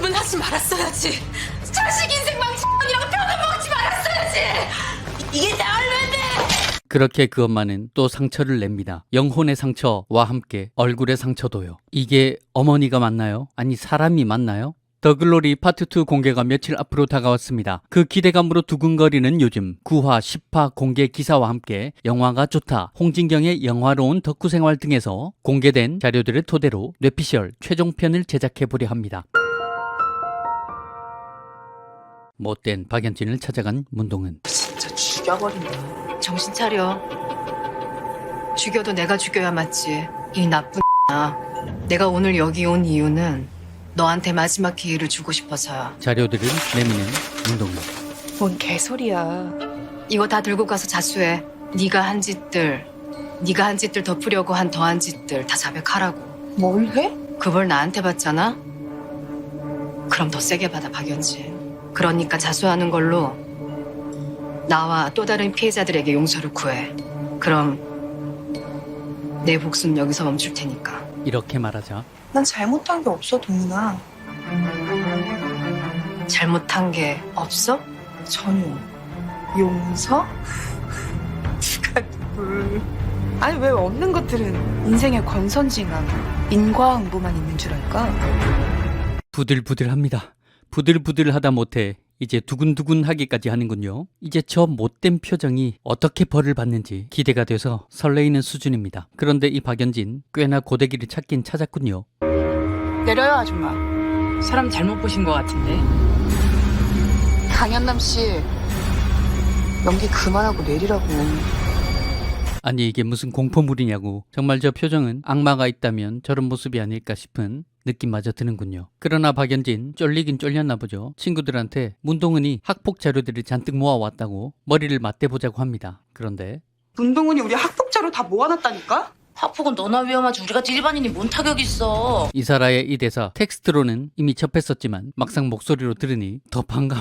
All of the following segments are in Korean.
말씀은 하지 말았어야지. 자식 인생 망신이라고 편을 먹지 말았어야지. 이게 다 얼마인데? 그렇게 그 엄마는 또 상처를 냅니다. 영혼의 상처와 함께 얼굴의 상처도요. 이게 어머니가 맞나요? 아니 사람이 맞나요? 더글로리 파트 2 공개가 며칠 앞으로 다가왔습니다. 그 기대감으로 두근거리는 요즘 9화, 10화 공개 기사와 함께 영화가 좋다, 홍진경의 영화로운 덕후 생활 등에서 공개된 자료들을 토대로 뇌피셜 최종편을 제작해보려 합니다. 못된 박연진을 찾아간 문동은 진짜 죽여버린다. 정신 차려. 죽여도 내가 죽여야 맞지. 이 나쁜 아. 내가 오늘 여기 온 이유는 너한테 마지막 기회를 주고 싶어서야. 자료들을 내미는 문동은 뭔 개소리야. 이거 다 들고 가서 자수해. 네가 한 짓들, 네가 한 짓들 덮으려고 한 더한 짓들 다 자백하라고. 뭘 해? 그벌 나한테 받잖아? 그럼 더 세게 받아, 박연진. 그러니까 자수하는 걸로 나와 또 다른 피해자들에게 용서를 구해. 그럼 내 복수는 여기서 멈출 테니까. 이렇게 말하자 난 잘못한 게 없어, 동훈아. 잘못한 게 없어? 전혀. 용서? 누가 누굴. 아니, 왜 없는 것들은 인생의 권선징악, 인과응보만 있는 줄 알까? 부들부들합니다. 부들부들하다 못해 이제 두근두근 하기까지 하는군요. 이제 저 못된 표정이 어떻게 벌을 받는지 기대가 돼서 설레이는 수준입니다. 그런데 이 박연진 꽤나 고데기를 찾긴 찾았군요. 내려요, 아줌마. 사람 잘못 보신 것 같은데. 강현남 씨. 연기 그만하고 내리라고. 아니 이게 무슨 공포물이냐고 정말 저 표정은 악마가 있다면 저런 모습이 아닐까 싶은 느낌마저 드는군요. 그러나 박연진 쫄리긴 쫄렸나 보죠. 친구들한테 문동은이 학폭 자료들을 잔뜩 모아왔다고 머리를 맞대보자고 합니다. 그런데 문동훈이 우리 학폭자료 다 모아놨다니까? 학폭은 너나 위험하지 우리가 일반인이 뭔 타격 있어. 이사라의 이 대사 텍스트로는 이미 접했었지만 막상 목소리로 들으니 더 반감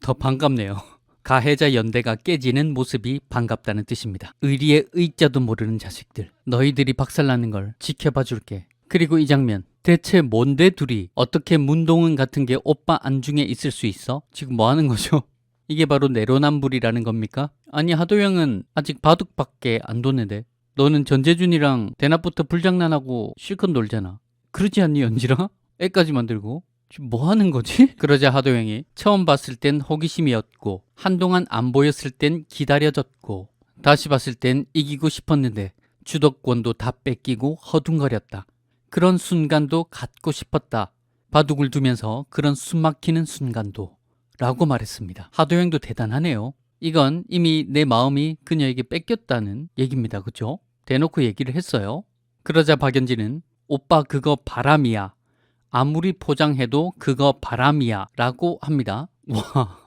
더 반갑네요. 가해자 연대가 깨지는 모습이 반갑다는 뜻입니다. 의리의 의자도 모르는 자식들. 너희들이 박살나는 걸 지켜봐 줄게. 그리고 이 장면. 대체 뭔데 둘이 어떻게 문동은 같은 게 오빠 안중에 있을 수 있어? 지금 뭐 하는 거죠? 이게 바로 내로남불이라는 겁니까? 아니 하도영은 아직 바둑밖에 안 뒀는데 너는 전재준이랑 대낮부터 불장난하고 실컷 놀잖아. 그러지 않니 연지라? 애까지 만들고 지금 뭐 하는 거지? 그러자 하도영이 처음 봤을 땐 호기심이었고 한동안 안 보였을 땐 기다려졌고 다시 봤을 땐 이기고 싶었는데 주도권도 다 뺏기고 허둥거렸다. 그런 순간도 갖고 싶었다. 바둑을 두면서 그런 숨막히는 순간도 라고 말했습니다. 하도영도 대단하네요. 이건 이미 내 마음이 그녀에게 뺏겼다는 얘기입니다. 그죠? 대놓고 얘기를 했어요. 그러자 박연진은 오빠 그거 바람이야. 아무리 포장해도 그거 바람이야 라고 합니다. 와,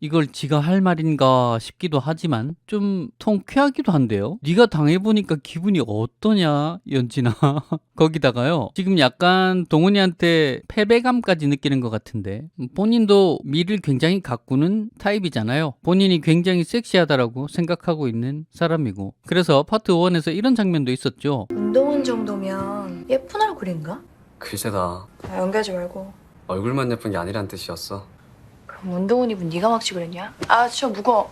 이걸 지가 할 말인가 싶기도 하지만 좀 통쾌하기도 한데요. 네가 당해보니까 기분이 어떠냐 연진아. 거기다가요. 지금 약간 동훈이한테 패배감까지 느끼는 것 같은데 본인도 미를 굉장히 가꾸는 타입이잖아요. 본인이 굉장히 섹시하다라고 생각하고 있는 사람이고 그래서 파트 1에서 이런 장면도 있었죠. 운동은 정도면 예쁜 얼굴인가? 글쎄다 아, 연기하지 말고 얼굴만 예쁜 게 아니란 뜻이었어 운동은 입은 네가 막지 그랬냐? 아 진짜 무거워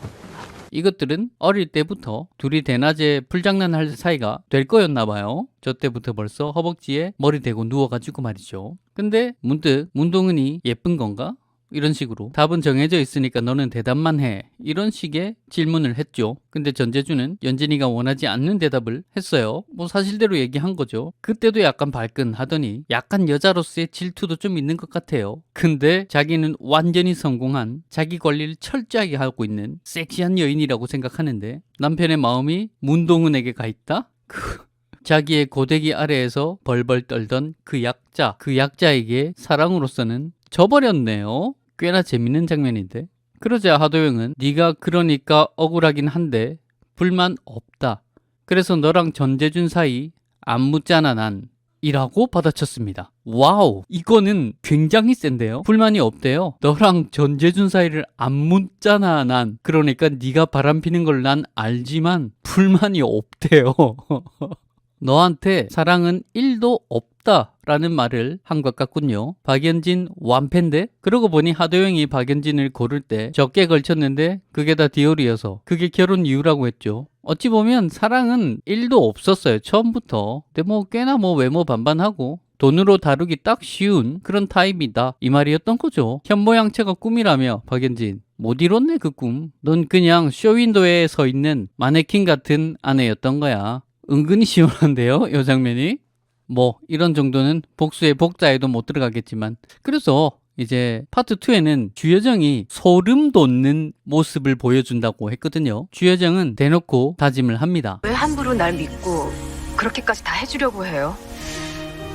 이것들은 어릴 때부터 둘이 대낮에 풀장난할 사이가 될 거였나 봐요. 저 때부터 벌써 허벅지에 머리 대고 누워가지고 말이죠. 근데 문득 문동은이 예쁜 건가? 이런 식으로 답은 정해져 있으니까 너는 대답만 해. 이런 식의 질문을 했죠. 근데 전재주는 연진이가 원하지 않는 대답을 했어요. 뭐 사실대로 얘기한 거죠. 그때도 약간 발끈하더니 약간 여자로서의 질투도 좀 있는 것 같아요. 근데 자기는 완전히 성공한 자기 관리를 철저하게 하고 있는 섹시한 여인이라고 생각하는데 남편의 마음이 문동은에게 가 있다? 그 자기의 고데기 아래에서 벌벌 떨던 그 약자, 그 약자에게 사랑으로서는 져버렸네요. 꽤나 재밌는 장면인데. 그러자 하도영은 네가 그러니까 억울하긴 한데 불만 없다. 그래서 너랑 전재준 사이 안 묻잖아 난. 이라고 받아쳤습니다. 와우, 이거는 굉장히 센데요. 불만이 없대요. 너랑 전재준 사이를 안 묻잖아 난. 그러니까 네가 바람피는 걸 난 알지만 불만이 없대요. 너한테 사랑은 1도 없다 라는 말을 한 것 같군요. 박연진 완패인데? 그러고 보니 하도영이 박연진을 고를 때 적게 걸쳤는데 그게 다 디올이어서 그게 결혼 이유라고 했죠. 어찌 보면 사랑은 1도 없었어요. 처음부터. 근데 뭐 꽤나 뭐 외모 반반하고 돈으로 다루기 딱 쉬운 그런 타입이다. 이 말이었던 거죠. 현모양체가 꿈이라며 박연진. 못 이뤘네 그 꿈. 넌 그냥 쇼윈도에 서 있는 마네킹 같은 아내였던 거야. 은근히 시원한데요, 요 장면이. 뭐 이런 정도는 복수의 복자에도 못 들어가겠지만 그래서 이제 파트 2에는 주여정이 소름 돋는 모습을 보여준다고 했거든요. 주여정은 대놓고 다짐을 합니다. 왜 함부로 날 믿고 그렇게까지 다 해주려고 해요?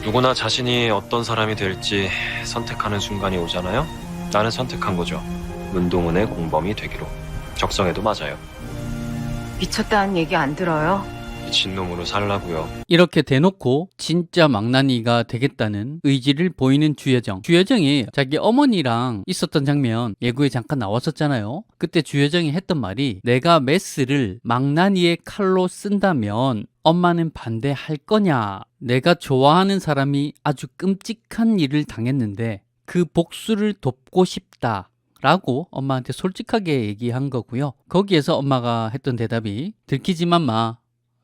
누구나 자신이 어떤 사람이 될지 선택하는 순간이 오잖아요. 나는 선택한 거죠. 문동은의 공범이 되기로. 적성에도 맞아요. 미쳤다는 얘기 안 들어요? 미친놈으로 살라고요. 이렇게 대놓고 진짜 망나니가 되겠다는 의지를 보이는 주여정. 주여정이 자기 어머니랑 있었던 장면 예고에 잠깐 나왔었잖아요. 그때 주여정이 했던 말이 내가 메스를 망나니의 칼로 쓴다면 엄마는 반대할 거냐? 내가 좋아하는 사람이 아주 끔찍한 일을 당했는데 그 복수를 돕고 싶다. 라고 엄마한테 솔직하게 얘기한 거고요. 거기에서 엄마가 했던 대답이 들키지만 마.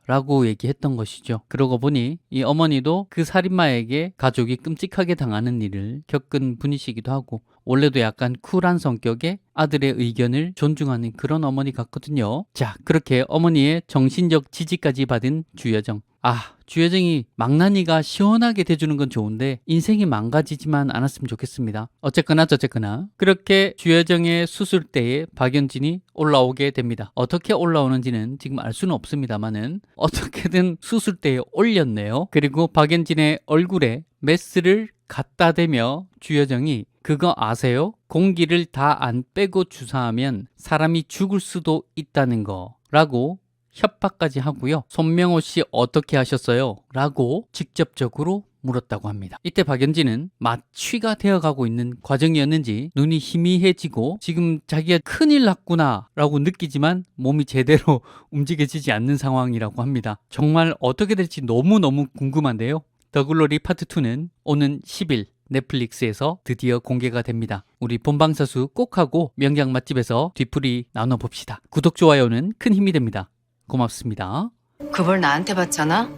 라고 얘기했던 것이죠. 그러고 보니 이 어머니도 그 살인마에게 가족이 끔찍하게 당하는 일을 겪은 분이시기도 하고 원래도 약간 쿨한 성격의 아들의 의견을 존중하는 그런 어머니 같거든요. 자, 그렇게 어머니의 정신적 지지까지 받은 주여정. 아, 주여정이 망나니가 시원하게 돼주는 건 좋은데 인생이 망가지지만 않았으면 좋겠습니다. 어쨌거나 저쨌거나 그렇게 주여정의 수술대에 박연진이 올라오게 됩니다. 어떻게 올라오는지는 지금 알 수는 없습니다만은 어떻게든 수술대에 올렸네요. 그리고 박연진의 얼굴에 메스를 갖다 대며 주여정이 그거 아세요? 공기를 다 안 빼고 주사하면 사람이 죽을 수도 있다는 거 라고 협박까지 하고요. 손명호 씨 어떻게 하셨어요? 라고 직접적으로 물었다고 합니다. 이때 박연진은 마취가 되어가고 있는 과정이었는지 눈이 희미해지고 지금 자기가 큰일 났구나 라고 느끼지만 몸이 제대로 움직여지지 않는 상황이라고 합니다. 정말 어떻게 될지 너무너무 궁금한데요. 더글로리 파트 2는 오는 10일 넷플릭스에서 드디어 공개가 됩니다. 우리 본방사수 꼭 하고 명장 맛집에서 뒤풀이 나눠봅시다. 구독, 좋아요는 큰 힘이 됩니다. 고맙습니다. 그벌 나한테 받잖아?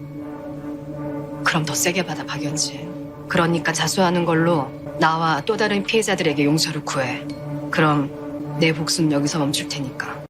그럼 더 세게 받아 박연진. 그러니까 자수하는 걸로 나와 또 다른 피해자들에게 용서를 구해. 그럼 내 복수는 여기서 멈출 테니까.